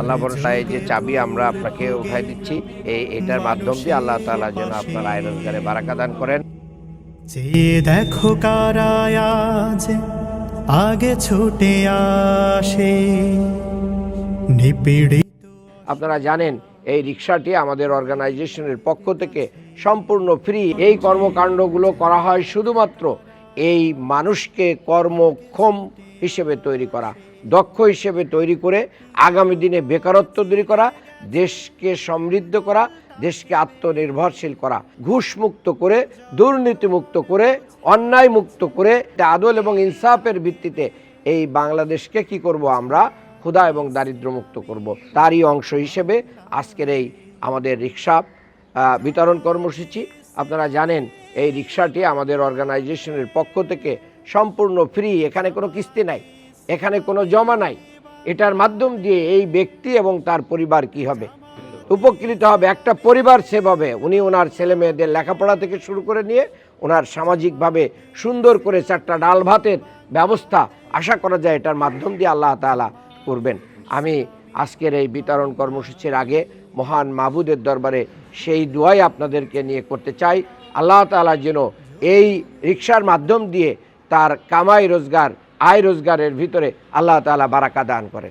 আল্লাহ এই যে চাবি আমরা আপনাকে উঠাই দিচ্ছি এই এটার মাধ্যম দিয়ে আল্লাহ তাআলা যেন আপনার আয় রোজগারে বারাকা দান করেন। চেয়ে দেখো কারায় আগে ছুটে আসে নিপীড়িত। আপনারা জানেন এই রিক্সাটি আমাদের অর্গানাইজেশনের পক্ষ থেকে সম্পূর্ণ ফ্রি এই কর্মকাণ্ডগুলো করা হয় শুধুমাত্র এই মানুষকে কর্মক্ষম হিসেবে তৈরি করা, দক্ষ হিসেবে তৈরি করে আগামী দিনে বেকারত্ব দূরী করা, দেশকে সমৃদ্ধ করা, দেশকে আত্মনির্ভরশীল করা ঘুষ মুক্ত করে দুর্নীতি মুক্ত করে অন্যায় মুক্ত করে আদল এবং ইনসাফের ভিত্তিতে এই বাংলাদেশকে কি করব আমরা? ক্ষুধা এবং দারিদ্র মুক্ত করব। তারই অংশ হিসেবে আজকের এই আমাদের রিক্সা বিতরণ কর্মসূচি, আপনারা জানেন এই রিক্সাটি আমাদের অর্গানাইজেশনের পক্ষ থেকে সম্পূর্ণ ফ্রি, এখানে কোনো কিস্তি নাই, এখানে কোনো জমা নাই। এটার মাধ্যম দিয়ে এই ব্যক্তি এবং তার পরিবার কি হবে? উপকৃত হবে একটা পরিবার সেভাবে। উনি ওনার ছেলে মেয়েদের লেখাপড়া থেকে শুরু করে নিয়ে ওনার সামাজিকভাবে সুন্দর করে চারটা ডাল ভাতের ব্যবস্থা আশা করা যায় এটার মাধ্যম দিয়ে আল্লাহ তাআলা করবেন। আমি আজকের এই বিতরণ কর্মসূচির আগে মহান মাহবুদের দরবারে সেই দোয়াই আপনাদেরকে নিয়ে করতে চাই। আল্লাহ তালা যেন এই রিক্সার মাধ্যম দিয়ে তার কামাই রোজগার, আয় রোজগারের ভিতরে আল্লাহ তালা বারাকা দান করেন